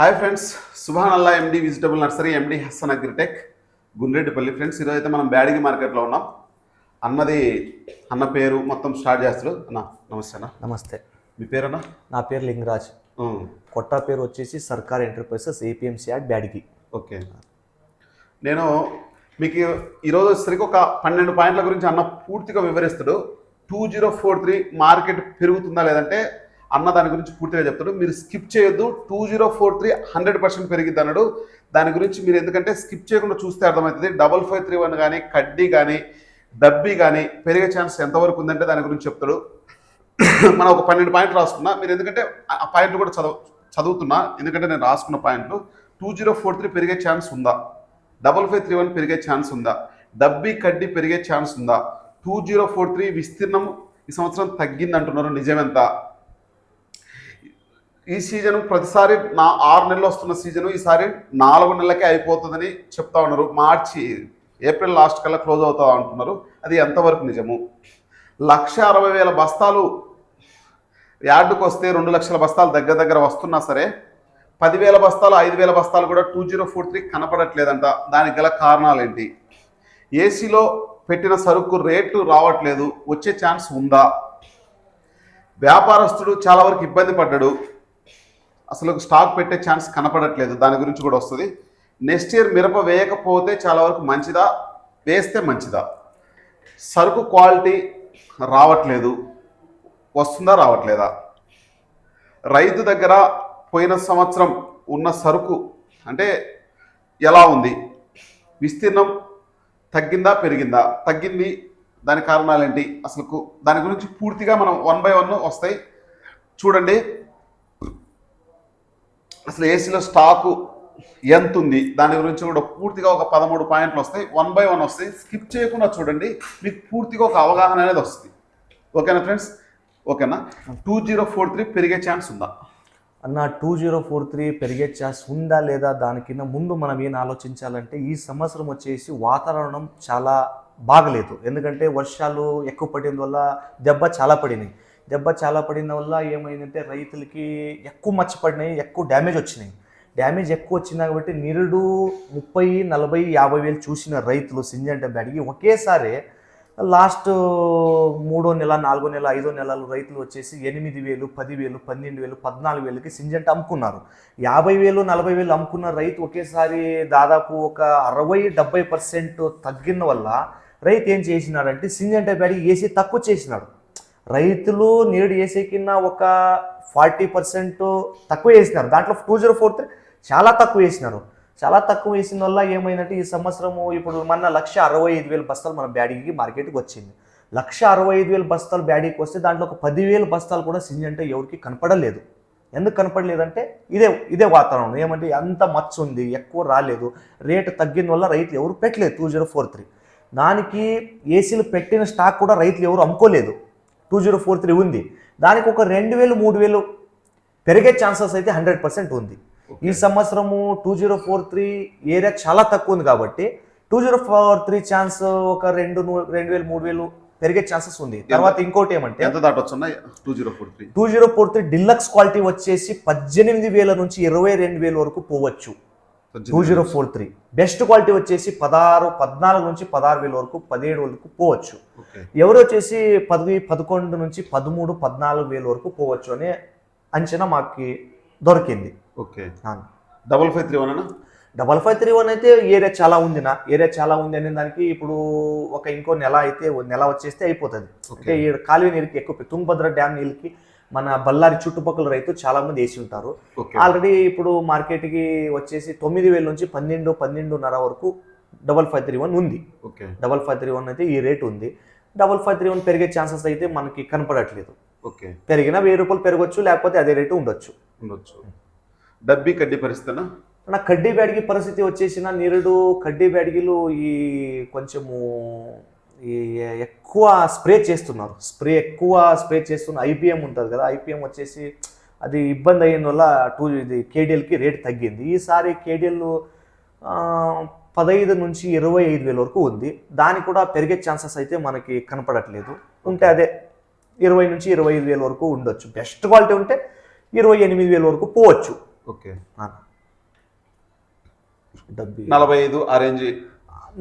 Hi friends Subhan Allah MD vegetable nursery MD Hasan agritech Gundreddipalli. Friends ఈరోజు అయితే మనం బ్యాడిగి మార్కెట్లో ఉన్నాం. అన్నది అన్న పేరు మొత్తం స్టార్ట్ చేస్తారు. అన్న నమస్తే అన్న. నమస్తే. మీ పేరన్నా? నా పేరు లింగరాజ్. కొట్టా పేరు వచ్చేసి Sarkar enterprises APMC at Byadgi. Okay. నేను మీకు ఈరోజు వచ్చేసరికి ఒక పన్నెండు పాయింట్ల గురించి అన్న పూర్తిగా వివరిస్తాడు. Two zero four three market పెరుగుతుందా లేదంటే అన్న దాని గురించి పూర్తిగా చెప్తాడు. మీరు స్కిప్ చేయొద్దు. Two zero four three hundred percent పెరిగిద్ది అన్నాడు. దాని గురించి మీరు ఎందుకంటే స్కిప్ చేయకుండా చూస్తే అర్థమవుతుంది. డబల్ ఫైవ్ త్రీ వన్ కానీ కడ్డీ కానీ డబ్బీ కానీ పెరిగే ఛాన్స్ ఎంతవరకు ఉందంటే దాని గురించి చెప్తాడు. మనం ఒక పన్నెండు పాయింట్లు రాసుకున్నా మీరు ఎందుకంటే ఆ పాయింట్లు కూడా చదువు చదువుతున్నా ఎందుకంటే నేను రాసుకున్న పాయింట్లు టూ జీరో ఫోర్ త్రీ పెరిగే ఛాన్స్ ఉందా? డబల్ ఫైవ్ త్రీ వన్ పెరిగే ఛాన్స్ ఉందా? డబ్బీ కడ్డీ పెరిగే ఛాన్స్ ఉందా? టూ జీరో ఫోర్ త్రీ విస్తీర్ణం ఈ సంవత్సరం తగ్గిందంటున్నారు. నిజమెంత ఈ సీజన్ ప్రతిసారి నా ఆరు నెలలు వస్తున్న సీజన్ ఈసారి నాలుగు నెలలకే అయిపోతుందని చెప్తా ఉన్నారు. మార్చి ఏప్రిల్ లాస్ట్ కల్లా క్లోజ్ అవుతా అంటున్నారు. అది ఎంతవరకు నిజము? లక్ష అరవై వేల బస్తాలు యార్డుకు వస్తే రెండు లక్షల బస్తాలు దగ్గర దగ్గర వస్తున్నా సరే పదివేల బస్తాలు ఐదు వేల బస్తాలు కూడా టూ జీరో ఫోర్ త్రీ కనపడట్లేదంట. దానికి గల కారణాలు ఏంటి? ఏసీలో పెట్టిన సరుకు రేటు రావట్లేదు. వచ్చే ఛాన్స్ ఉందా? వ్యాపారస్తుడు చాలా వరకు ఇబ్బంది పడ్డాడు. అసలు స్టాక్ పెట్టే ఛాన్స్ కనపడట్లేదు. దాని గురించి కూడా వస్తుంది. నెక్స్ట్ ఇయర్ మిరప వేయకపోతే చాలా వరకు మంచిదా? వేస్తే మంచిదా? సరుకు క్వాలిటీ రావట్లేదు. వస్తుందా రావట్లేదా? రైతు దగ్గర పోయిన సంవత్సరం ఉన్న సరుకు అంటే ఎలా ఉంది? విస్తీర్ణం తగ్గిందా పెరిగిందా? తగ్గింది. దాని కారణాలు ఏంటి అసలు దాని గురించి పూర్తిగా మనం వన్ బై వన్ వస్తాయి. చూడండి. అసలు ఏసీలో స్టాకు ఎంత ఉంది? దాని గురించి కూడా పూర్తిగా ఒక పదమూడు పాయింట్లు వస్తాయి. వన్ బై వన్ వస్తాయి. స్కిప్ చేయకుండా చూడండి మీకు పూర్తిగా ఒక అవగాహన అనేది వస్తుంది. ఓకేనా ఫ్రెండ్స్ ఓకేనా టూ జీరో ఫోర్ త్రీ పెరిగే ఛాన్స్ ఉందా? అన్న టూ జీరో ఫోర్ త్రీ పెరిగే ఛాన్స్ ఉందా లేదా దానికిన్న ముందు మనం ఏం ఆలోచించాలంటే ఈ సంవత్సరం వచ్చేసి వాతావరణం చాలా బాగలేదు. ఎందుకంటే వర్షాలు ఎక్కువ పడిన వల్ల దెబ్బ చాలా పడినాయి. దెబ్బ చాలా పడిన వల్ల ఏమైందంటే రైతులకి ఎక్కువ మచ్చ పడినాయి ఎక్కువ డ్యామేజ్ వచ్చినాయి. డ్యామేజ్ ఎక్కువ వచ్చింది కాబట్టి నిరుడు ముప్పై నలభై యాభై వేలు చూసిన రైతులు సింజంట బ్యాడ్కి ఒకేసారి లాస్ట్ మూడో నెల నాలుగో నెల ఐదో నెలలు రైతులు వచ్చేసి ఎనిమిది వేలు పదివేలు పన్నెండు వేలు పద్నాలుగు వేలకి సింజంట అమ్ముకున్నారు. యాభై వేలు నలభై వేలు అమ్ముకున్న రైతు ఒకేసారి దాదాపు ఒక అరవై డెబ్బై పర్సెంట్ తగ్గిన వల్ల రైతు ఏం చేసినాడంటే సింజంట బ్యాడీ ఏసీ తక్కువ చేసినాడు. రైతులు నేడు వేసే కింద ఒక ఫార్టీ పర్సెంట్ తక్కువ వేసినారు దాంట్లో టూ జీరో ఫోర్ త్రీ చాలా తక్కువ వేసినారు చాలా తక్కువ వేసిన వల్ల ఏమైందంటే ఈ సంవత్సరము ఇప్పుడు మన లక్ష అరవై ఐదు వేల బస్తాలు మన బ్యాడీకి మార్కెట్కి వచ్చింది. లక్ష అరవై ఐదు వేల బస్తాలు బ్యాడీకి వస్తే దాంట్లో ఒక పదివేల బస్తాలు కూడా సింజంటే ఎవరికి కనపడలేదు. ఎందుకు కనపడలేదంటే ఇదే ఇదే వాతావరణం. ఏమంటే అంత మచ్చ ఉంది ఎక్కువ రాలేదు. రేటు తగ్గిన వల్ల రైతులు ఎవరు పెట్టలేదు. Two zero four three. దానికి ఏసీలు పెట్టిన స్టాక్ కూడా రైతులు ఎవరు అమ్ముకోలేదు. టూ జీరో ఫోర్ త్రీ ఉంది. దానికి ఒక రెండు వేలు మూడు వేలు పెరిగే ఛాన్సెస్ అయితే హండ్రెడ్ పర్సెంట్ ఉంది. ఈ సంవత్సరము two zero four three area చాలా తక్కువ ఉంది కాబట్టి two zero four three chance ఒక రెండు రెండు వేలు మూడు వేలు పెరిగే ఛాన్సెస్ ఉంది. తర్వాత ఇంకోటి ఏమంటే ఎంత దాటొచ్చున్నా two zero four three two zero four three deluxe quality వచ్చేసి పద్దెనిమిది వేల నుంచి ఇరవై రెండు వేల వరకు పోవచ్చు. Two zero four three best quality వచ్చేసి పదహారు పద్నాలుగు నుంచి పదహారు వేల వరకు పదిహేడు వరకు పోవచ్చు. ఎవరు వచ్చేసి పది పదకొండు నుంచి పదమూడు పద్నాలుగు వేల వరకు పోవచ్చు అనే అంచనా మాకు దొరికింది. Okay. Double five three one అన్న? డబల్ ఫైవ్ త్రీ వన్ అయితే ఏరియా చాలా ఉంది నా. ఏరియా చాలా ఉంది అనే దానికి ఇప్పుడు ఒక ఇంకో నెల అయితే నెల వచ్చేస్తే అయిపోతుంది. అంటే కాలువ నీరుకి ఎక్కువ తుంగభద్ర డ్యామ్ నీళ్ళకి మన బళ్ళారి చుట్టుపక్కల రైతు చాలా మంది వేసి ఉంటారు. ఆల్రెడీ ఇప్పుడు మార్కెట్కి వచ్చేసి తొమ్మిది వేల నుంచి పన్నెండు పన్నెండున్నర వరకు డబల్ ఫైవ్ త్రీ వన్ ఉంది. డబల్ ఫైవ్ త్రీ వన్ అయితే ఈ రేట్ ఉంది. డబల్ ఫైవ్ త్రీ వన్ పెరిగే ఛాన్సెస్ అయితే మనకి కనపడట్లేదు. ఓకే. పెరిగినా వెయ్యి రూపాయలు పెరగచ్చు లేకపోతే అదే రేటు ఉండొచ్చు. ఉండొచ్చు. డబ్బీ కడ్డీ పరిస్థితినా? నా కడ్డీ బ్యాడ్గి పరిస్థితి వచ్చేసిన నిరుడు కడ్డీ బ్యాడ్గిలు ఈ కొంచెము ఎక్కువ స్ప్రే చేస్తున్నారు. స్ప్రే ఎక్కువ స్ప్రే చేస్తున్న ఐపీఎం ఉంటుంది కదా ఐపీఎం వచ్చేసి అది ఇబ్బంది అయిన వల్ల టూ ఇది కేడిఎల్కి రేట్ తగ్గింది. ఈసారి కేడిఎల్ పదహైదు నుంచి ఇరవై ఐదు వేల వరకు ఉంది. దానికి కూడా పెరిగే ఛాన్సెస్ అయితే మనకి కనపడట్లేదు. ఉంటే అదే ఇరవై నుంచి ఇరవై ఐదు వేల వరకు ఉండొచ్చు. బెస్ట్ క్వాలిటీ ఉంటే ఇరవై ఎనిమిది వేల వరకు పోవచ్చు. ఓకే. నలభై ఐదు ఆ రేంజ్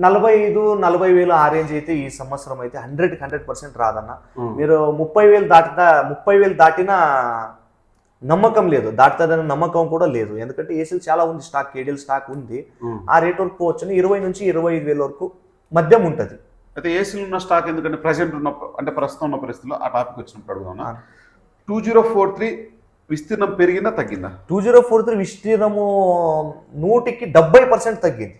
నలభై ఐదు నలభై వేలు ఆ రేంజ్ అయితే ఈ సంవత్సరం అయితే హండ్రెడ్ హండ్రెడ్ పర్సెంట్ రాదన్న. మీరు ముప్పై వేలు దాటినా ముప్పై వేలు దాటినా నమ్మకం లేదు. దాటుతుందన్న నమ్మకం కూడా లేదు. ఎందుకంటే ఏసీలు చాలా ఉంది స్టాక్ కేడీఎల్ స్టాక్ ఉంది. ఆ రేట్ వరకు పోవచ్చు ఇరవై నుంచి ఇరవై ఐదు వేల వరకు మద్యం ఉంటుంది. అయితే ఏసీలు ఉన్న స్టాక్ ఎందుకంటే ప్రజెంట్ ఉన్న అంటే ప్రస్తుతం ఉన్న పరిస్థితుల్లో ఆ టాపిక్ వచ్చినప్పుడు అడుగుదాం. టూ జీరో ఫోర్ త్రీ విస్తీర్ణం పెరిగిందా తగ్గిందా? టూ జీరో ఫోర్ త్రీ విస్తీర్ణము నూటికి డెబ్బై పర్సెంట్ తగ్గింది.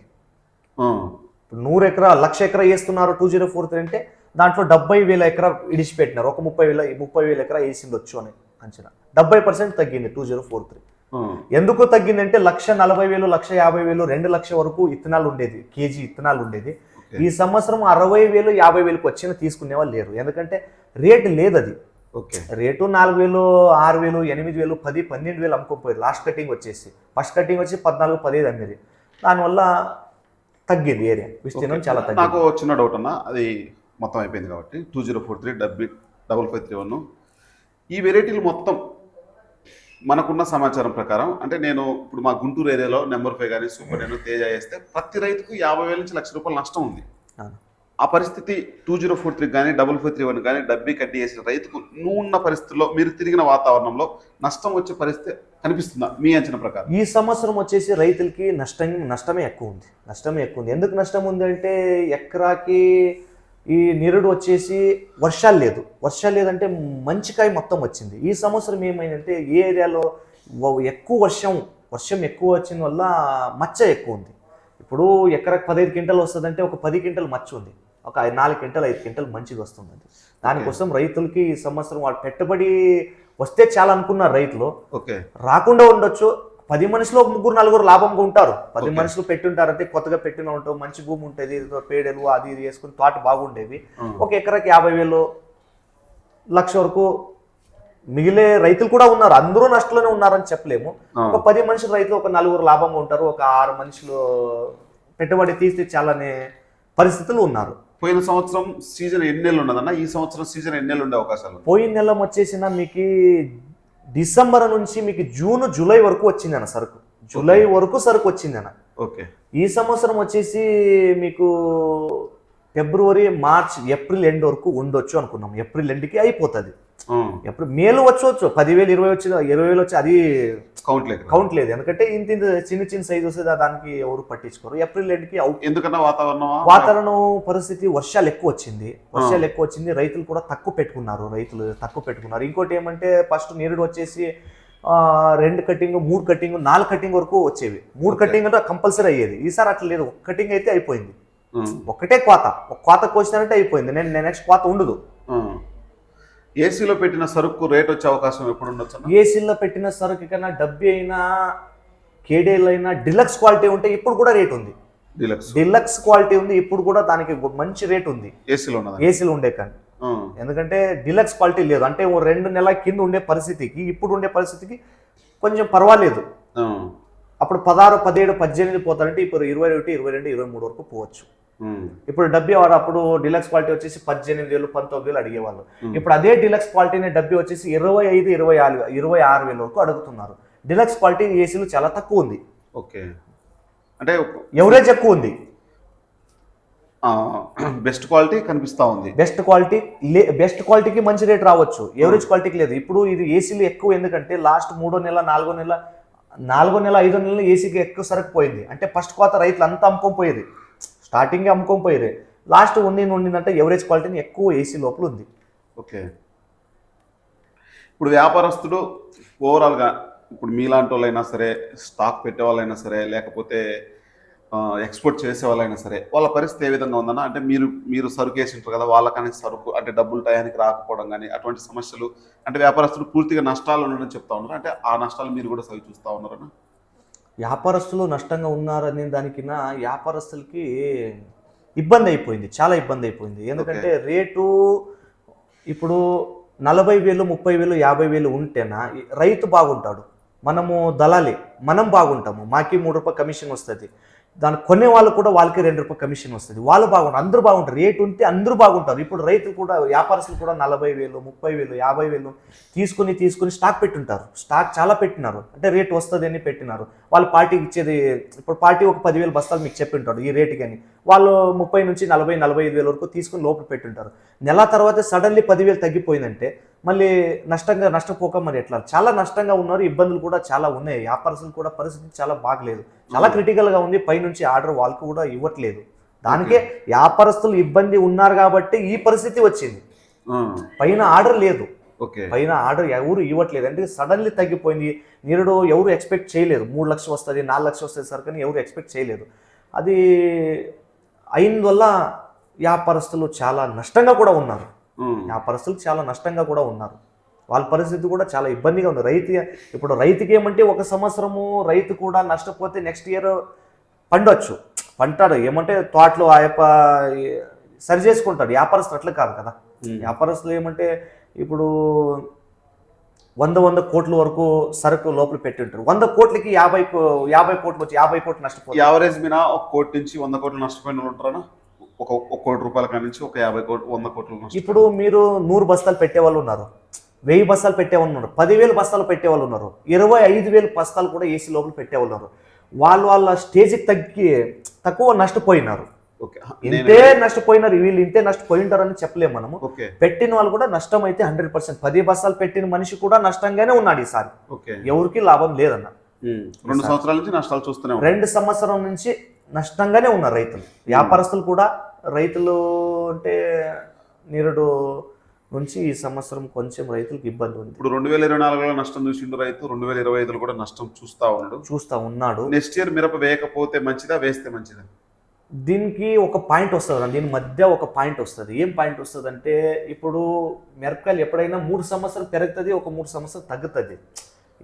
ఇప్పుడు నూరు ఎకరా లక్ష ఎకరా వేస్తున్నారు టూ జీరో ఫోర్ త్రీ అంటే దాంట్లో డెబ్బై వేల ఎకరా ఇడిచిపెట్టినారు ఒక ముప్పై వేల ముప్పై వేల ఎకరా వేసింది వచ్చు అని అంచనా. డెబ్బై పర్సెంట్ తగ్గింది టూ జీరో ఫోర్ త్రీ. ఎందుకు తగ్గిందంటే లక్ష నలభై వేలు లక్ష యాభై వేలు రెండు లక్షల వరకు ఇత్తనాలు ఉండేది కేజీ ఇత్తనాలు ఉండేది. ఈ సంవత్సరం అరవై వేలు యాభై వేలకు వచ్చిన తీసుకునే వాళ్ళు లేరు. ఎందుకంటే రేటు లేదు అది ఓకే. రేటు నాలుగు వేలు ఆరు వేలు ఎనిమిది వేలు పది పన్నెండు వేలు అమ్ముకోపోయారు లాస్ట్ కటింగ్ వచ్చేసి. ఫస్ట్ కటింగ్ వచ్చి పద్నాలుగు పదిహేను అమ్మేది. దానివల్ల తగ్గింది ఏరియా. విస్తీర్ణం చాలా తగ్గింది. నాకు చిన్న డౌట్ అన్న అది మొత్తం అయిపోయింది కాబట్టి. Two zero four three Dabbi double five three one ఈ వెరైటీలు మొత్తం మనకున్న సమాచారం ప్రకారం అంటే నేను ఇప్పుడు మా గుంటూరు ఏరియాలో నెంబర్ ఫైవ్ కానీ సూపర్ నేను తేజ వేస్తే ప్రతి రైతుకు యాభై వేల నుంచి లక్ష రూపాయలు నష్టం ఉంది. ఆ పరిస్థితి టూ జీరో ఫోర్ త్రీ కానీ డబల్ ఫోర్ త్రీ వన్ కానీ డబ్బీ కడ్డీ వేసిన రైతుకు నువ్వున్న పరిస్థితుల్లో మీరు తిరిగిన వాతావరణంలో నష్టం వచ్చే పరిస్థితి కనిపిస్తుందా? మీ అంచనా ప్రకారం. ఈ సంవత్సరం వచ్చేసి రైతులకి నష్టం నష్టమే ఎక్కువ ఉంది. నష్టమే ఎక్కువ ఉంది. ఎందుకు నష్టం ఉంది అంటే ఎకరాకి ఈ నిరుడు వచ్చేసి వర్షాలు లేదు. వర్షాలు లేదంటే మంచికాయ మొత్తం వచ్చింది. ఈ సంవత్సరం ఏమైందంటే ఏ ఏరియాలో ఎక్కువ వర్షం వర్షం ఎక్కువ వచ్చిన వల్ల మచ్చ ఎక్కువ ఉంది. ఇప్పుడు ఎకరాకి పదహైదు క్వింటల్ వస్తుందంటే ఒక పది క్వింటల్ మచ్చ ఉంది. ఒక నాలుగు క్వింటల్ ఐదు క్వింటల్ మంచిగా వస్తుంది అది దానికోసం రైతులకి ఈ సంవత్సరం వాళ్ళు పెట్టుబడి వస్తే చాలా అనుకున్నారు రైతులు ఓకే. రాకుండా ఉండొచ్చు. పది మనుషులు ఒక ముగ్గురు నలుగురు లాభంగా ఉంటారు. పది. మనుషులు పెట్టుంటారు అంటే కొత్తగా పెట్టిన ఉంటావు మంచి భూమి ఉంటుంది పేడలు అది ఇది వేసుకుని తోట బాగుండేవి. ఒక ఎకరాకి యాభై వేలు లక్ష వరకు మిగిలే రైతులు కూడా ఉన్నారు. అందరూ నష్టంలోనే ఉన్నారని చెప్పలేము. ఒక పది మనుషులు రైతులు ఒక నలుగురు లాభంగా ఉంటారు ఒక ఆరు మనుషులు పెట్టుబడి తీస్తే చాలానే పరిస్థితులు ఉన్నారు. పోయిన సంవత్సరం సీజన్ ఎన్ని నెలలు ఉన్నదన్న ఈ సంవత్సరం సీజన్ ఎన్ని నెలలు ఉండే అవకాశాలు? పోయిన నెల వచ్చేసిన మీకు డిసెంబర్ నుంచి మీకు జూన్ జూలై వరకు వచ్చిందన్న సరుకు. జూలై వరకు సరుకు వచ్చిందన్న. ఓకే. ఈ సంవత్సరం వచ్చేసి మీకు ఫిబ్రవరి మార్చ్ ఏప్రిల్ ఎండ్ వరకు ఉండొచ్చు అనుకున్నాం. ఏప్రిల్ ఎండ్కి అయిపోతుంది. ఏప్రిల్ మేలు వచ్చవచ్చు పదివేలు ఇరవై వచ్చి ఇరవై వేలు వచ్చి అది కౌంట్ లేక కౌంట్ లేదు. ఎందుకంటే ఇంత ఇంత చిన్న చిన్న సైజ్ వస్తే దానికి ఎవరు పట్టించుకోరు. ఏప్రిల్ ఎండ్కి ఎందుకన్నా వాతావరణం వాతావరణం పరిస్థితి వర్షాలు ఎక్కువ వచ్చింది. వర్షాలు ఎక్కువ వచ్చింది. రైతులు కూడా తక్కువ పెట్టుకున్నారు. రైతులు తక్కువ పెట్టుకున్నారు. ఇంకోటి ఏమంటే ఫస్ట్ నీరుడు వచ్చేసి ఆ, రెండు కటింగ్ మూడు కటింగ్ నాలుగు కటింగ్ వరకు వచ్చేవి. మూడు. కటింగ్ అంటే కంపల్సరీ అయ్యేది. ఈసారి అట్లా లేదు. ఒక కటింగ్ అయితే అయిపోయింది. ఒకటే కోత. ఒక కోత కోసినారంటే అయిపోయింది. నేను నెక్స్ట్ కోత ఉండదు. ఏసీలో పెట్టిన సరుకు రేట్ వచ్చే అవకాశం ఎప్పుడు ఉండొచ్చు? ఏసీల్లో పెట్టిన సరుకు కన్నా డబ్బి అయినా కేడీఎల్ అయినా డిలక్స్ క్వాలిటీ ఉంటే ఇప్పుడు కూడా రేట్ ఉంది. డీలక్స్. డిలక్స్ క్వాలిటీ ఉంది ఇప్పుడు కూడా దానికి మంచి రేట్ ఉంది. ఏసీలో ఉన్నదా? ఏసీలు ఉండే కానీ. ఎందుకంటే డిలక్స్ క్వాలిటీ లేదు. అంటే ఓ రెండు నెలల కింద ఉండే పరిస్థితికి ఇప్పుడు ఉండే పరిస్థితికి కొంచెం పర్వాలేదు. అప్పుడు పదహారు పదిహేడు పద్దెనిమిది పోతారంటే ఇప్పుడు ఇరవై ఒకటి ఇరవై రెండు ఇరవై మూడు వరకు పోవచ్చు. ఇప్పుడు డబ్బీ వాడు అప్పుడు డిలక్స్ క్వాలిటీ వచ్చేసి పద్దెనిమిది వేలు పంతొమ్మిది వేలు అడిగేవాళ్ళు. ఇప్పుడు అదే డిలక్స్ క్వాలిటీని డబ్బీ వచ్చేసి ఇరవై ఐదు ఇరవై ఆరు ఇరవై ఆరు వేల వరకు అడుగుతున్నారు. డిలక్స్ క్వాలిటీ ఏసీలు చాలా తక్కువ ఉంది. ఓకే. అంటే ఎవరేజ్ ఎక్కువ ఉంది? బెస్ట్ క్వాలిటీ కనిపిస్తా ఉంది. బెస్ట్ క్వాలిటీ లే బెస్ట్ క్వాలిటీకి మంచి రేట్ రావచ్చు. ఎవరేజ్ క్వాలిటీకి లేదు. ఇప్పుడు ఇది ఏసీలు ఎక్కువ ఎందుకంటే లాస్ట్ మూడో నెల నాలుగో నెల నాలుగో నెల ఐదో నెల ఏసీకి ఎక్కువ సరుకు పోయింది. అంటే ఫస్ట్ కోత రైతులు అంతా అమ్ముకొని పోయేది. స్టార్టింగ్ అమ్ముకొని పోయిరే లాస్ట్ ఉంది ఉండిందంటే ఎవరేజ్ క్వాలిటీని ఎక్కువ ఏసీ లోపల ఉంది. ఓకే. ఇప్పుడు వ్యాపారస్తుడు ఓవరాల్గా ఇప్పుడు మీలాంటి వాళ్ళైనా సరే స్టాక్ పెట్టే వాళ్ళైనా సరే లేకపోతే ఎక్స్పోర్ట్ చేసే వాళ్ళైనా సరే వాళ్ళ పరిస్థితి ఏ విధంగా ఉందన్నా? అంటే మీరు మీరు సరుకు వేసింటారు కదా వాళ్ళకనే సరుకు అంటే డబ్బులు టయానికి రాకపోవడం కానీ అటువంటి సమస్యలు అంటే వ్యాపారస్తుడు పూర్తిగా నష్టాలు ఉండడం చెప్తా ఉన్నారు? అంటే ఆ నష్టాలు మీరు కూడా సవి చూస్తూ ఉన్నారన్నా? వ్యాపారస్తులు నష్టంగా ఉన్నారనే దానికినా వ్యాపారస్తులకి ఇబ్బంది అయిపోయింది చాలా ఇబ్బంది అయిపోయింది ఎందుకంటే రేటు ఇప్పుడు నలభై వేలు ముప్పై వేలు యాభై వేలు ఉంటేనా రైతు బాగుంటాడు. మనము దళాలి మనం బాగుంటాము. మాకి మూడు రూపాయలు కమిషన్ వస్తుంది. దాన్ని కొనే వాళ్ళు కూడా వాళ్ళకి రెండు రూపాయలు కమిషన్ వస్తుంది. వాళ్ళు బాగుంటారు అందరూ బాగుంటారు. రేటు ఉంటే అందరూ బాగుంటారు. ఇప్పుడు రైతులు కూడా వ్యాపారస్తులు కూడా నలభై వేలు ముప్పై వేలు యాభై వేలు తీసుకుని తీసుకుని స్టాక్ పెట్టుంటారు. స్టాక్ చాలా పెట్టినారు. అంటే రేట్ వస్తుంది అని పెట్టినారు. వాళ్ళు పార్టీకి ఇచ్చేది ఇప్పుడు పార్టీ ఒక పదివేలు బస్తాలు మీకు చెప్పి ఉంటాడు ఈ రేటుకి అని వాళ్ళు ముప్పై నుంచి నలభై నలభై ఐదు వేల వరకు తీసుకుని లోపల పెట్టుంటారు. నెల తర్వాత సడన్లీ పదివేలు తగ్గిపోయిందంటే మళ్ళీ నష్టంగా నష్టపోక మరి ఎట్లా? చాలా నష్టంగా ఉన్నారు ఇబ్బందులు కూడా చాలా ఉన్నాయి. వ్యాపారస్తులు కూడా పరిస్థితి చాలా బాగలేదు. చాలా క్రిటికల్గా ఉంది. పైనుంచి ఆర్డర్ వాళ్ళకి కూడా ఇవ్వట్లేదు. దానికే వ్యాపారస్తులు ఇబ్బంది ఉన్నారు కాబట్టి ఈ పరిస్థితి వచ్చింది. పైన ఆర్డర్ లేదు. ఓకే. పైన ఆర్డర్ ఎవరు ఇవ్వట్లేదు. అంటే సడన్లీ తగ్గిపోయింది. నిరుడు ఎవరు ఎక్స్పెక్ట్ చేయలేదు. మూడు లక్షలు వస్తుంది నాలుగు లక్షలు వస్తుంది సార్ కానీ ఎవరు ఎక్స్పెక్ట్ చేయలేదు. అది అయినందువల్ల వ్యాపారస్తులు చాలా నష్టంగా కూడా ఉన్నారు. వ్యాపారస్తులు చాలా నష్టంగా కూడా ఉన్నారు. వాళ్ళ పరిస్థితి కూడా చాలా ఇబ్బందిగా ఉంది. రైతు ఇప్పుడు రైతుకి ఏమంటే ఒక సంవత్సరము రైతు కూడా నష్టపోతే నెక్స్ట్ ఇయర్ పండొచ్చు. పంటాడు ఏమంటే తోటలో ఆ యొక్క సరి చేసుకుంటాడు. వ్యాపారస్తులు అట్లా కాదు కదా. వ్యాపారస్తులు ఏమంటే ఇప్పుడు వంద వంద కోట్ల వరకు సరుకు లోపల పెట్టి ఉంటారు వంద కోట్లకి యాభై యాభై కోట్లు వచ్చి యాభై కోట్లు నష్టపోతారు. యావరేజ్ మీద ఒక కోటి నుంచి వంద కోట్లు నష్టపోయిన ఉంటారా ఒక ఒక కోటి రూపాయల కాడి నుంచి ఒక యాభై కోట్లు వంద కోట్లు ఇప్పుడు మీరు నూరు బస్తాలు పెట్టే వాళ్ళు ఉన్నారు. వెయ్యి బస్తాలు పెట్టేవాళ్ళు ఉన్నారు. పదివేలు బస్తాలు పెట్టేవాళ్ళు ఉన్నారు. ఇరవై ఐదు వేలు బస్తాలు కూడా ఏసీ లోపల పెట్టేవాళ్ళు ఉన్నారు. వాళ్ళు వాళ్ళ స్టేజ్కి తగ్గి తక్కువ నష్టపోయినారు. ఓకే. ఇంతే నష్టపోయినారు. వీళ్ళు ఇంతే నష్టపోయి ఉంటారని చెప్పలేము మనము. ఓకే. పెట్టిన వాళ్ళు కూడా నష్టం అయితే హండ్రెడ్ పర్సెంట్. పది బస్తాలు పెట్టిన మనిషి కూడా నష్టంగానే ఉన్నాడు ఈసారి. ఓకే. ఎవరికి లాభం లేదన్న. రెండు సంవత్సరాల నుంచి నష్టాలు చూస్తూనే ఉన్నాం రెండు సంవత్సరం నుంచి నష్టంగానే ఉన్నారు రైతులు. వ్యాపారస్తులు కూడా రైతులు అంటే నిరుడు నుంచి ఈ సంవత్సరం కొంచెం రైతులకు ఇబ్బంది ఉంది. ఇప్పుడు రెండు వేల ఇరవై నాలుగులో నష్టం చూసిండు రైతు రెండు వేల ఇరవై ఐదులో కూడా నష్టం చూస్తా ఉన్నాడు. చూస్తా ఉన్నాడు. నెక్స్ట్ ఇయర్ మిరప వేయకపోతే మంచిదా వేస్తే మంచిదా? దీనికి ఒక పాయింట్ వస్తుంది దీని మధ్య ఒక పాయింట్ వస్తుంది. ఏం పాయింట్ వస్తుంది అంటే ఇప్పుడు మిరపకాయలు ఎప్పుడైనా మూడు సంవత్సరాలు పెరుగుతుంది ఒక మూడు సంవత్సరాలు తగ్గుతుంది.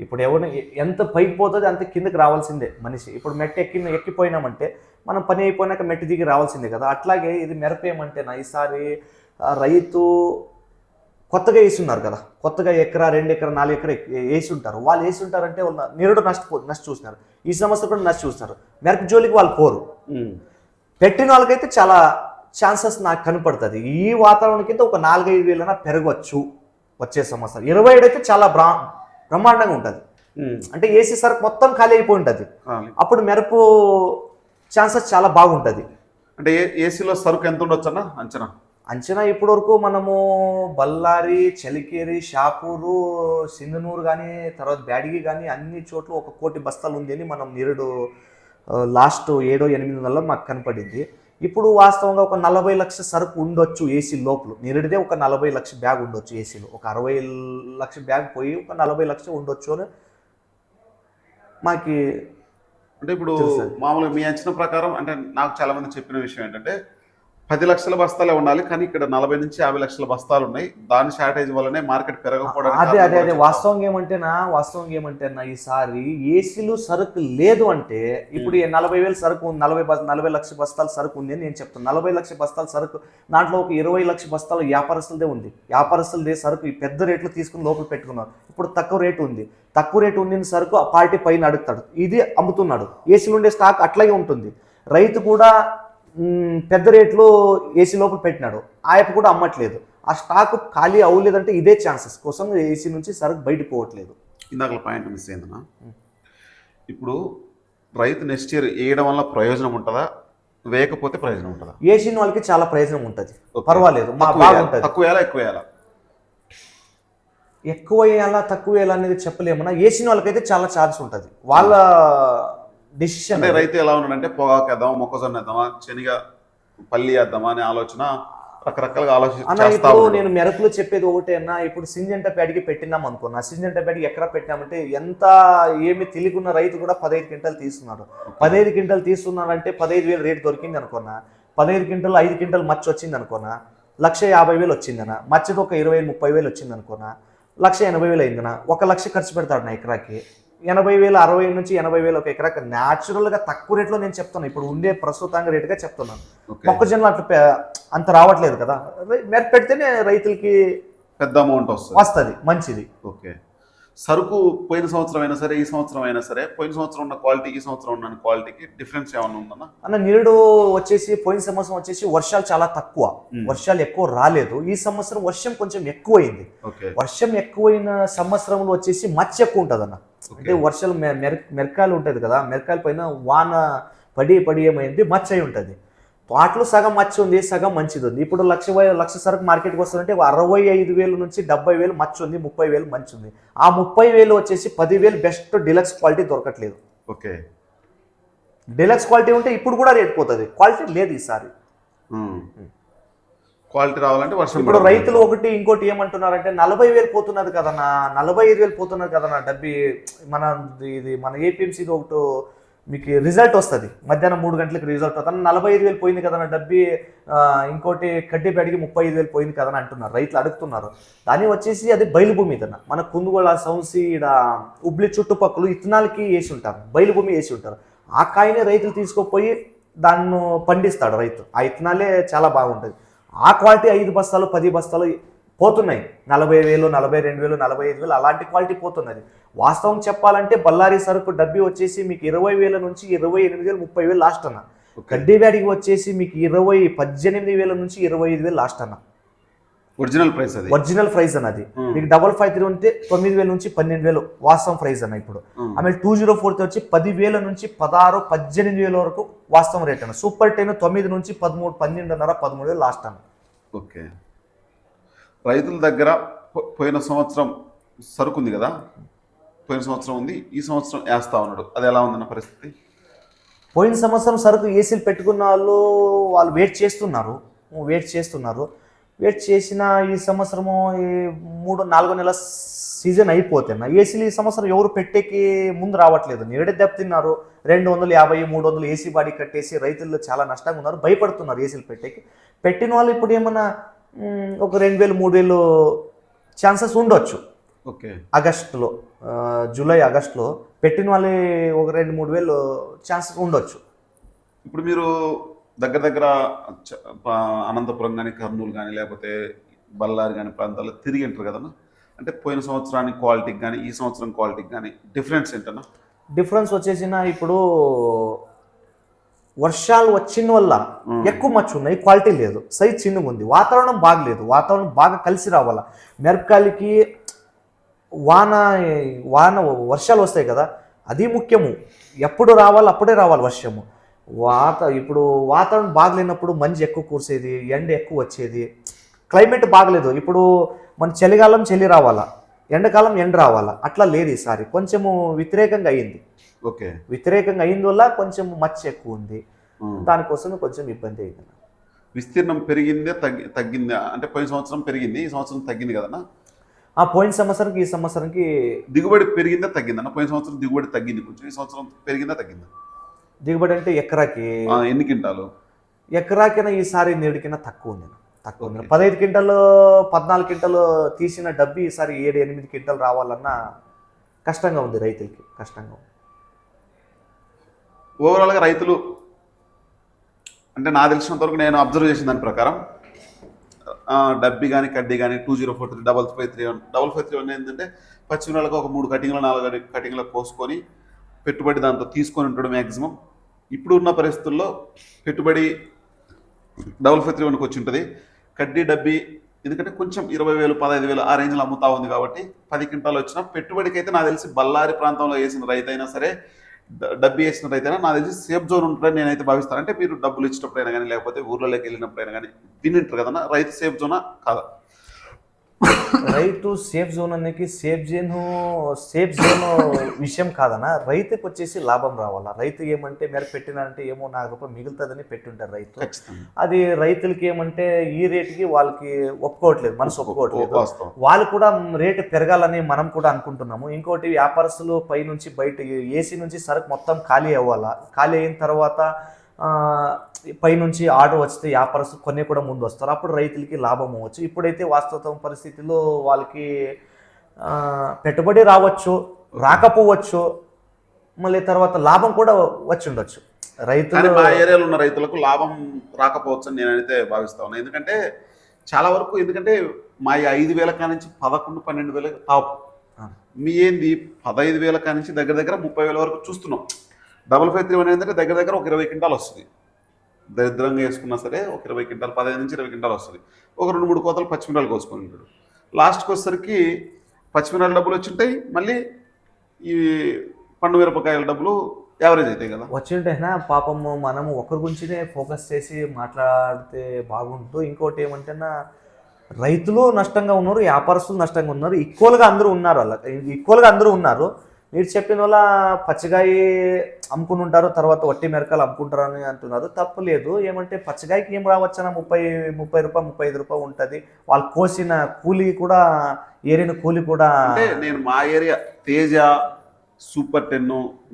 ఇప్పుడు ఎవరిని ఎంత పైకి పోతుంది అంత కిందకి రావాల్సిందే మనిషి. ఇప్పుడు మెట్ట ఎక్కి ఎక్కిపోయినామంటే మనం పని అయిపోయినాక మెట్టు దిగి రావాల్సిందే కదా. అట్లాగే ఇది మిరప ఏమంటే నా ఈసారి రైతు కొత్తగా వేసి ఉన్నారు కదా. కొత్తగా ఎకరా రెండు ఎకరా నాలుగు ఎకరా వేసి ఉంటారు వాళ్ళు వేసి ఉంటారంటే వాళ్ళు నిరుడు నష్టపో నష్ట చూస్తున్నారు ఈ సంవత్సరం కూడా నష్ట చూస్తున్నారు మిరప జోలికి వాళ్ళు పోరు. పెట్టిన వాళ్ళకైతే చాలా ఛాన్సెస్ నాకు కనపడుతుంది. ఈ వాతావరణం కింద ఒక నాలుగైదు వేలైనా పెరగవచ్చు వచ్చే సంవత్సరం. ఇరవై ఏడు అయితే చాలా బ్రా బ్రహ్మాండంగా ఉంటుంది. అంటే ఏసీ సరుకు మొత్తం ఖాళీ అయిపోయి ఉంటుంది. అప్పుడు మెరుపు ఛాన్సెస్ చాలా బాగుంటుంది. అంటే ఏసీలో సరుకు ఎంత ఉండొచ్చు అన్న అంచనా? అంచనా ఇప్పటి వరకు మనము బళ్ళారి చలికేరి షాపూరు సింధనూరు కానీ తర్వాత బ్యాడిగి కానీ అన్ని చోట్ల ఒక కోటి బస్తాలు ఉంది అని మనం నిరుడు లాస్ట్ ఏడో ఎనిమిది నెలల్లో మాకు కనపడింది. ఇప్పుడు వాస్తవంగా ఒక నలభై లక్ష సరుకు ఉండొచ్చు ఏసీ లోపల నిరుడిదే ఒక నలభై లక్ష బ్యాగ్ ఉండొచ్చు ఏసీలో ఒక అరవై లక్ష బ్యాగ్ పోయి ఒక నలభై లక్ష ఉండొచ్చు అని మాకి అంటే ఇప్పుడు. మామూలుగా మీ అంచనా ప్రకారం అంటే నాకు చాలా మంది చెప్పిన విషయం ఏంటంటే పది లక్షల బస్తాలే ఉండాలి కానీ ఇక్కడ నలభై నుంచి యాభై లక్షల బస్తాలు ఉన్నాయి దాని షార్టేజ్ వల్లనే మార్కెట్ పెరగకపోవడానికి అదే అదే అదే. వాస్తవం ఏమంటేనా? వాస్తవం ఏమంటేనా? ఈసారి ఏసీలు సరుకు లేదు అంటే ఇప్పుడు ఈ నలభై వేలు సరుకు ఉంది, నలభై నలభై లక్ష బస్తాల సరుకు ఉంది అని నేను చెప్తాను నలభై లక్ష బస్తాల సరుకు దాంట్లో ఒక ఇరవై లక్ష బస్తాలు వ్యాపారస్తులదే ఉంది. వ్యాపారస్తులదే సరుకు ఈ పెద్ద రేట్లు తీసుకుని లోపల పెట్టుకున్నారు. ఇప్పుడు తక్కువ రేటు ఉంది. తక్కువ రేటు ఉండిన సరుకు ఆ పార్టీ పైన అడుగుతాడు. ఇది అమ్ముతున్నాడు. ఏసీలు ఉండే స్టాక్ అట్లాగే ఉంటుంది. రైతు కూడా పెద్ద రేట్లో ఏసీ లోపల పెట్టినాడు. ఆ యాప్ కూడా అమ్మట్లేదు. ఆ స్టాక్ ఖాళీ అవ్వలేదంటే ఇదే ఛాన్సెస్ కోసం ఏసీ నుంచి సరుకు బయట పోవట్లేదు. ఇందాక పాయింట్ మిస్ అయిందన్న. ఇప్పుడు రైతు నెక్స్ట్ ఇయర్ వేయడం వల్ల ప్రయోజనం ఉంటుందా? వేయకపోతే ప్రయోజనం ఉంటుందా? ఏసీ వాళ్ళకి చాలా ప్రయోజనం ఉంటుంది. పర్వాలేదు. మా తక్కువ వేయాలా? ఎక్కువ వేయాలా? ఎక్కువ వేయాలా తక్కువ వేయాలా అనేది చెప్పలేమన్నా. ఏసీ వాళ్ళకైతే చాలా ఛాన్స్ ఉంటుంది. వాళ్ళ డిసిషన్ అంటే రైతు ఎలా ఉన్నాడంటే పొగాకు వేద్దామా మొక్కజొన్న వేద్దామా శనగ పల్లి వేద్దామా అనే ఆలోచన రకరకాలుగా ఆలోచన ఇప్పుడు. నేను మెరకులు చెప్పేది ఒకటే అన్న ఇప్పుడు సింజంట ప్యాడ్కి పెట్టినాం అనుకున్నా. సింజంట ప్యాడ్కి ఎక్కడ పెట్టినామంటే ఎంత ఏమి తెలియకున్న రైతు కూడా పదహైదు క్వింటల్ తీస్తున్నాడు పదహైదు క్వింటల్ తీస్తున్నాడంటే పదహైదు వేలు రేటు దొరికింది అనుకున్నా. పదహైదు క్వింటల్ ఐదు క్వింటల్ మచ్చ వచ్చింది అనుకున్నా. లక్ష యాభై వేలు వచ్చిందన మచ్చది ఒక ఇరవై ముప్పై వేలు వచ్చింది అనుకున్నా. లక్ష ఎనభై వేలు అయిందన ఒక లక్ష ఖర్చు పెడతాడు నా ఎకరాకి. ఎనభై వేలు అరవై నుంచి ఎనభై వేలు ఒక ఎకరాకి న్యాచురల్గా తక్కువ రేట్లో నేను చెప్తాను ఇప్పుడు ఉండే ప్రస్తుతాంగా రేటుగా చెప్తున్నాను. ఓకే. మొక్కజొన్న అట్లా అంత రావట్లేదు కదా. మెర పెడితేనే రైతులకి పెద్ద అమౌంట్ వస్తుంది. వస్తుంది మంచిది. ఓకే. సరుకు పోయిన సంవత్సరం అయినా సరే ఈ సంవత్సరం అయినా సరే పోయిన సంవత్సరం ఉన్న క్వాలిటీ ఈ సంవత్సరం ఉన్న క్వాలిటీకి డిఫరెన్స్ ఏమైనా ఉందన్నా? అన్న నిరుడు వచ్చేసి పోయిన సంవత్సరం వచ్చేసి వర్షాలు చాలా తక్కువ. వర్షాలు ఎక్కువ రాలేదు. ఈ సంవత్సరం వర్షం కొంచెం ఎక్కువైంది. వర్షం ఎక్కువైన సంవత్సరంలో వచ్చేసి మచ్చ ఎక్కువ ఉంటుంది అన్న అంటే వర్షాలు మెర మెరకాయలు ఉంటుంది కదా మెరకాయల పైన వాన పడి పడి ఏమైంది? మచ్చ అయి ఉంటుంది. వాటిలో సగం మచ్చ ఉంది సగం మంచిది ఉంది. ఇప్పుడు లక్ష లక్ష సరుకు మార్కెట్కి వస్తుందంటే అరవై ఐదు వేలు నుంచి డెబ్బై వేలు మచ్చ ఉంది ముప్పై వేలు మంచి ఉంది. ఆ ముప్పై వేలు వచ్చేసి పదివేలు బెస్ట్ డిలక్స్ క్వాలిటీ దొరకట్లేదు. ఓకే. డిలక్స్ క్వాలిటీ ఉంటే ఇప్పుడు కూడా రేట్ పోతుంది. క్వాలిటీ లేదు ఈసారి. క్వాలిటీ రావాలంటే వర్షం ఇప్పుడు. రైతులు ఒకటి ఇంకోటి ఏమంటున్నారంటే నలభై వేలు పోతున్నది కదన్నా నలభై ఐదు వేలు పోతున్నది కదన్నా డబ్బి మన ఇది మన ఏపీఎంసీది ఒకటి మీకు రిజల్ట్ వస్తుంది. మధ్యాహ్నం మూడు గంటలకు రిజల్ట్ వస్తుంది. నలభై ఐదు వేలు పోయింది కదన్నా డబ్బి ఇంకోటి కడ్డీ బ్యాడ్కి ముప్పై ఐదు వేలు పోయింది కదని అంటున్నారు. రైతులు అడుగుతున్నారు. దాని వచ్చేసి అది బయలుభూమి కన్నా మన కుందుగోళ సౌన్సి ఈడ ఉబ్లి చుట్టుపక్కల ఇత్తనాలకి వేసి ఉంటారు. బయలుభూమి వేసి ఉంటారు. ఆ కాయని రైతులు తీసుకుపోయి దాన్ని పండిస్తాడు రైతు. ఆ ఇత్తనాలే చాలా బాగుంటుంది. ఆ క్వాలిటీ ఐదు బస్తాలు పది బస్తాలు పోతున్నాయి. నలభై వేలు నలభై రెండు వేలు నలభై ఐదు వేలు అలాంటి క్వాలిటీ పోతున్నది. వాస్తవం చెప్పాలంటే బళ్ళారి సరుకు డబ్బి వచ్చేసి మీకు ఇరవై వేల నుంచి ఇరవై ఎనిమిది వేలు ముప్పై వేలు లాస్ట్ అన్న. గడ్డి వ్యాడికి వచ్చేసి మీకు ఇరవై పద్దెనిమిది వేల నుంచి ఇరవై ఐదు వేలు లాస్ట్ అన్న. ఒరిజినల్ ప్రైస్ అది. ఒరిజినల్ ప్రైస్ అన్నది. మీకు డబల్ ఫైవ్ త్రీ ఉంటే తొమ్మిది వేల నుంచి పన్నెండు వేలు వాస్తవం ప్రైస్ అన్న ఇప్పుడు. ఆమె టూ జీరో ఫోర్ వచ్చి పది వేల నుంచి పదహారు పద్దెనిమిది వేల వరకు వాస్తవం రేట్ అన్న. సూపర్ టెన్ తొమ్మిది నుంచి పదమూడు పన్నెండున్నర పదమూడు వేలు లాస్ట్ అన్న. ఓకే. రైతుల దగ్గర పోయిన సంవత్సరం సరుకు ఉంది కదా? పోయిన సంవత్సరం ఉంది ఈ సంవత్సరం వేస్తా ఉన్నాడు. అది ఎలా ఉందన్న పరిస్థితి? పోయిన సంవత్సరం సరుకు ఏసీలు పెట్టుకున్న వాళ్ళు వాళ్ళు వెయిట్ చేస్తున్నారు. వెయిట్ చేస్తున్నారు. వెయిట్ చేసిన ఈ సంవత్సరము ఈ మూడు నాలుగో నెల సీజన్ అయిపోతున్నా ఏసీలు ఈ సంవత్సరం ఎవరు పెట్టేకి ముందు రావట్లేదు. నేడే దెబ్బతిన్నారు రెండు వందలు యాభై మూడు వందలు ఏసీ బాడీ కట్టేసి రైతులు చాలా నష్టంగా ఉన్నారు. భయపడుతున్నారు ఏసీలు పెట్టేకి. పెట్టిన వాళ్ళు ఇప్పుడు ఏమన్నా ఒక రెండు వేలు మూడు వేలు ఛాన్సెస్ ఉండొచ్చు. ఓకే. ఆగస్టులో జూలై ఆగస్టులో పెట్టిన వాళ్ళే ఒక రెండు మూడు వేలు ఛాన్సెస్ ఉండొచ్చు. ఇప్పుడు మీరు దగ్గర దగ్గర అనంతపురం కానీ కర్నూలు కానీ లేకపోతే బళ్ళారి కానీ ప్రాంతాల్లో తిరిగి ఉంటారు కదన్నా? అంటే పోయిన సంవత్సరానికి క్వాలిటీకి కానీ ఈ సంవత్సరం క్వాలిటీకి కానీ డిఫరెన్స్ ఏంటన్నా? డిఫరెన్స్ వచ్చేసిన ఇప్పుడు వర్షాలు వచ్చిన వల్ల. ఎక్కువ మచ్చు ఉన్నాయి క్వాలిటీ లేదు. సైజ్ చిన్నగా ఉంది వాతావరణం బాగలేదు వాతావరణం బాగా కలిసి రావాల? మిరపకాయలకి వాన వాన వర్షాలు వస్తాయి కదా అది ముఖ్యము. ఎప్పుడు రావాలి అప్పుడే రావాలి వర్షము. వాత ఇప్పుడు వాతావరణం బాగలేనప్పుడు మంచి ఎక్కువ కురిసేది ఎండ ఎక్కువ వచ్చేది. క్లైమేట్ బాగలేదు. ఇప్పుడు మన చలికాలం చలి రావాలా? ఎండాకాలం ఎండ రావాలా? అట్లా లేదు ఈసారి. కొంచెము వ్యతిరేకంగా అయ్యింది ఓకే. వ్యతిరేకంగా అయింది వల్ల కొంచెం మచ్చ ఎక్కువ ఉంది. దానికోసం కొంచెం ఇబ్బంది అయింది విస్తీర్ణం పెరిగిందే తగ్గి తగ్గిందా అంటే పోయిన సంవత్సరం పెరిగింది ఈ సంవత్సరం తగ్గింది కదన్నా? ఆ పోయిన సంవత్సరంకి ఈ సంవత్సరంకి దిగుబడి పెరిగిందా తగ్గిందన్న పోయిన సంవత్సరం దిగుబడి తగ్గింది కొంచెం ఈ సంవత్సరం పెరిగిందా తగ్గిందా? దిగుబడి అంటే ఎకరాకి ఎన్ని క్వింటాలు? ఎకరాకినా ఈసారి నేడుకినా తక్కువ ఉంది తక్కువ ఉంది. పదహైదు క్వింటలు పద్నాలుగు క్వింటలు తీసిన డబ్బు ఈసారి ఏడు ఎనిమిది క్వింటలు రావాలన్నా కష్టంగా ఉంది రైతులకి కష్టంగా ఉంది. ఓవరాల్గా రైతులు అంటే నాకు తెలిసినంత వరకు నేను అబ్జర్వ్ చేసిన దాని ప్రకారం డబ్బి కానీ కడ్డీ కానీ two zero four three double five three one double five three one ఏంటంటే పచ్చిమిరలకు ఒక మూడు కటింగ్లు నాలుగు కటింగ్లు కోసుకొని పెట్టుబడి దాంతో తీసుకొని ఉంటాడు మ్యాక్సిమం ఇప్పుడు ఉన్న పరిస్థితుల్లో పెట్టుబడి డబల్ ఫైవ్ త్రీ వన్కి వచ్చి ఉంటుంది. కడ్డీ డబ్బి ఎందుకంటే కొంచెం ఇరవై వేలు పదహైదు వేలు ఆ రేంజ్లో అమ్ముతా ఉంది కాబట్టి పది క్వింటాలు వచ్చిన పెట్టుబడికి అయితే నాకు తెలిసి బళ్ళారి ప్రాంతంలో వేసిన రైతు అయినా సరే డ- డబ్బు వేసిన రైతు అయినా నాకు తెలిసి సేఫ్ జోన్ ఉంటుందని నేనైతే భావిస్తాను. అంటే మీరు డబ్బులు ఇచ్చినప్పుడైనా కానీ లేకపోతే ఊర్లోకి వెళ్ళినప్పుడైనా కానీ వినింటారు కదన్నా రైతు సేఫ్ జోనా కాదా? రైతు సేఫ్ జోన్ అనేది సేఫ్ జోన్ సేఫ్ జోన్ విషయం కాదన్న రైతుకి వచ్చేసి లాభం రావాలా? రైతు ఏమంటే మేర పెట్టినంటే ఏమో నాకు రూపాయి మిగులుతుందని పెట్టుంటారు రైతు. అది రైతులకి ఏమంటే ఈ రేటుకి వాళ్ళకి ఒప్పుకోవట్లేదు మనసు ఒప్పుకోవట్లేదు. వాళ్ళు కూడా రేటు పెరగాలని మనం కూడా అనుకుంటున్నాము. ఇంకోటి వ్యాపారస్తులు పై నుంచి బయట ఏసీ నుంచి సరుకు మొత్తం ఖాళీ అవ్వాలా? ఖాళీ అయిన తర్వాత ఆ, పై నుంచి ఆర్డర్ వస్తే వ్యాపారస్తులు కొన్ని కూడా ముందు వస్తారు. అప్పుడు రైతులకి లాభం అవ్వచ్చు. ఇప్పుడైతే వాస్తవ పరిస్థితిలో వాళ్ళకి పెట్టుబడి రావచ్చు రాకపోవచ్చు మళ్ళీ తర్వాత లాభం కూడా వచ్చి ఉండొచ్చు. రైతులు మా ఏరియాలో ఉన్న రైతులకు లాభం రాకపోవచ్చు అని నేనైతే భావిస్తా ఉన్నాను ఎందుకంటే చాలా వరకు ఎందుకంటే మా ఐదు వేల కా నుంచి పదకొండు పన్నెండు వేల టాప్. మీ ఏంది పదహైదు వేల కాడి నుంచి దగ్గర దగ్గర ముప్పై వేల వరకు చూస్తున్నాం. డబల్ ఫైవ్ త్రీ వన్ ఏంటంటే దగ్గర దగ్గర ఒక ఇరవై క్వింటాలు వస్తుంది. దరిద్రంగా వేసుకున్నా సరే ఒక ఇరవై క్వింటాల్ పదహైదు నుంచి ఇరవై క్వింటాలు వస్తుంది. ఒక రెండు మూడు కోతలు పచ్చిమిరాలు కోసుకొని ఉంటాడు. లాస్ట్కి వచ్చేసరికి పచ్చిమిరాల డబ్బులు వచ్చింటాయి మళ్ళీ ఈ పండు మిరపకాయల డబ్బులు యావరేజ్ అవుతాయి కదా. వచ్చింటేనా పాపం మనము ఒకరి గురించినే ఫోకస్ చేసి మాట్లాడితే బాగుంటుంది ఇంకోటి ఏమంటేనా రైతులు నష్టంగా ఉన్నారు వ్యాపారస్తులు నష్టంగా ఉన్నారు ఈక్వల్గా అందరూ ఉన్నారు అలా ఈక్వల్గా అందరూ ఉన్నారు. మీరు చెప్పిన వల్ల పచ్చగాయ అమ్ముకుని ఉంటారు తర్వాత వట్టి మిరకాయలు అమ్ముకుంటారు అని అంటున్నారు. తప్పు లేదు. ఏమంటే పచ్చగాయకి ఏం రావచ్చన ముప్పై ముప్పై రూపాయలు ముప్పై ఐదు రూపాయలు ఉంటుంది. వాళ్ళు కోసిన కూలి కూడా ఏరిన కూలి కూడా అంటే నేను మా area Teja super ten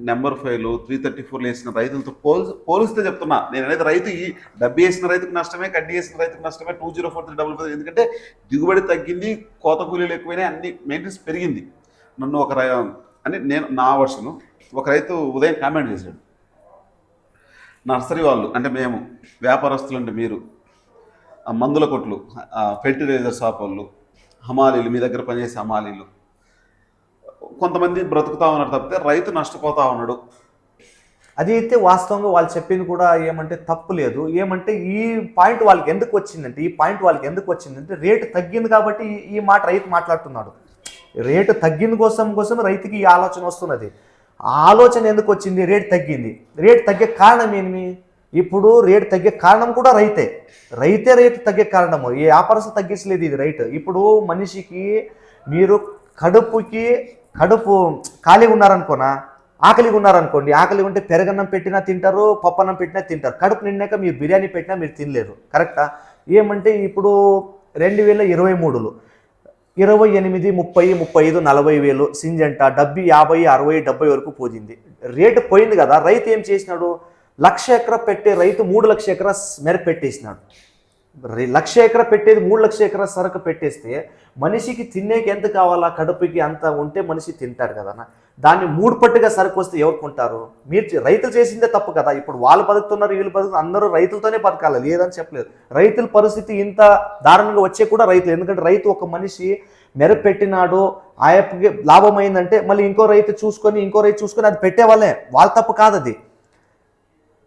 number five three thirty ఫోర్లు వేసిన రైతులతో పోల్స్ పోలిస్తే చెప్తున్నా. నేను అనేది రైతు ఈ డబ్బు వేసిన రైతుకు నష్టమే కడ్డీ వేసిన రైతుకు నష్టమే two zero four three double five ఎందుకంటే దిగుబడి తగ్గింది కోత కూలీలు ఎక్కువైనాయి అన్ని మెయింటెనెన్స్ పెరిగింది. నన్ను ఒక రై అని నేను నా వర్షను ఒక రైతు ఉదయం కామెంట్ చేశాడు. నర్సరీ వాళ్ళు అంటే మేము వ్యాపారస్తులు అంటే మీరు మందుల కొట్లు ఫెర్టిలైజర్ షాప్ వాళ్ళు హమాలీలు మీ దగ్గర పనిచేసే హమాలీలు కొంతమంది బ్రతుకుతా ఉన్నారు తప్పితే రైతు నష్టపోతా ఉన్నాడు. అది అయితే వాస్తవంగా వాళ్ళు చెప్పింది కూడా ఏమంటే తప్పు లేదు. ఏమంటే ఈ పాయింట్ వాళ్ళకి ఎందుకు వచ్చిందంటే ఈ పాయింట్ వాళ్ళకి ఎందుకు వచ్చిందంటే రేటు తగ్గింది కాబట్టి ఈ మాట రైతు మాట్లాడుతున్నాడు. రేటు తగ్గింది కోసం కోసం రైతుకి ఈ ఆలోచన వస్తున్నది. ఆలోచన ఎందుకు వచ్చింది? రేటు తగ్గింది. రేటు తగ్గే కారణం ఏమి? ఇప్పుడు రేటు తగ్గే కారణం కూడా రైతే. రైతే రేటు తగ్గే కారణము. ఏ వ్యాపారస్తు తగ్గించలేదు ఇది రైట్. ఇప్పుడు మనిషికి మీరు కడుపుకి కడుపు ఖాళీగా ఉన్నారనుకోనా? ఆకలిగా ఉన్నారనుకోండి. ఆకలి ఉంటే పెరగన్నం పెట్టినా తింటారు పప్పన్నం పెట్టినా తింటారు. కడుపు నిండాక మీరు బిర్యానీ పెట్టినా మీరు తినలేరు. కరెక్టా? ఏమంటే ఇప్పుడు రెండు వేల ఇరవై మూడులో ఇరవై ఎనిమిది ముప్పై ముప్పై ఐదు నలభై వేలు సింజంట డెబ్బై యాభై అరవై డెబ్బై వరకు పోయింది రేటు పోయింది కదా రైతు ఏం చేసినాడు? లక్ష ఎకర పెట్టే రైతు మూడు లక్ష ఎకర మెర పెట్టేసినాడు. లక్ష ఎకర పెట్టేది మూడు లక్ష ఎకరా సరుకు పెట్టేస్తే మనిషికి తినేకి ఎంత కావాలా? కడుపుకి అంత ఉంటే మనిషి తింటాడు కదా దాన్ని మూడు పట్టుగా సరుకు వస్తే ఎవరు కొంటారు? మీరు చే- రైతులు చేసిందే తప్పు కదా. ఇప్పుడు వాళ్ళు బతుకుతున్నారు వీళ్ళు బతుకుతున్నారు అందరూ రైతులతోనే బతకాలి. లేదని చెప్పలేదు. రైతుల పరిస్థితి ఇంత దారుణంగా వచ్చే కూడా రైతులు. ఎందుకంటే రైతు ఒక మనిషి మెరపెట్టినాడు ఆయప్పకి లాభం అయిందంటే మళ్ళీ ఇంకో రైతు చూసుకొని ఇంకో రైతు చూసుకొని అది పెట్టేవాళ్ళే వాళ్ళ. తప్పు కాదు అది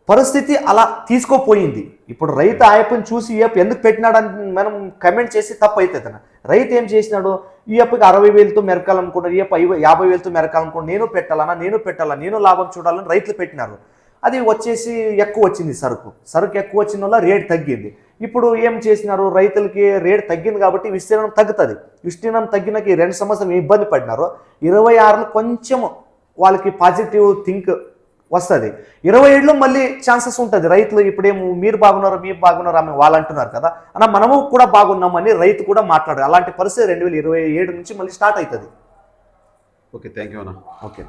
పరిస్థితి అలా తీసుకోపోయింది. ఇప్పుడు రైతు ఆ చూసి ఈ ఎందుకు పెట్టినాడని మనం కమెంట్ చేసి తప్పు అవుతుంది రైతు ఏం చేసినాడు? ఈ యాప్కి అరవై వేలతో మెరకాలనుకున్నాడు ఈ యాప్ యాభై వేలతో మెరకాలనుకున్నాడు నేను పెట్టాలన్నా నేను పెట్టాలా నేను లాభం చూడాలని రైతులు పెట్టినారు. అది వచ్చేసి ఎక్కువ వచ్చింది సరుకు. సరుకు ఎక్కువ వచ్చిన వల్ల రేట్ తగ్గింది. ఇప్పుడు ఏం చేసినారు? రైతులకి రేట్ తగ్గింది కాబట్టి విస్తీర్ణం తగ్గుతుంది. విస్తీర్ణం తగ్గినకి రెండు సంవత్సరం ఇబ్బంది పడినారు. ఇరవై ఆరులో కొంచెం వాళ్ళకి పాజిటివ్ థింక్ వస్తుంది. ఇరవై ఏడులో మళ్ళీ ఛాన్సెస్ ఉంటుంది. రైతులు ఇప్పుడేమో మీరు బాగున్నారు మీరు బాగున్నారు అని వాళ్ళు అంటున్నారు కదా. అన్న మనము కూడా బాగున్నామని రైతు కూడా మాట్లాడారు. అలాంటి పరిస్థితి రెండు వేల ఇరవై ఏడు నుంచి మళ్ళీ స్టార్ట్ అవుతుంది. ఓకే థ్యాంక్ యూ అన్న. ఓకే.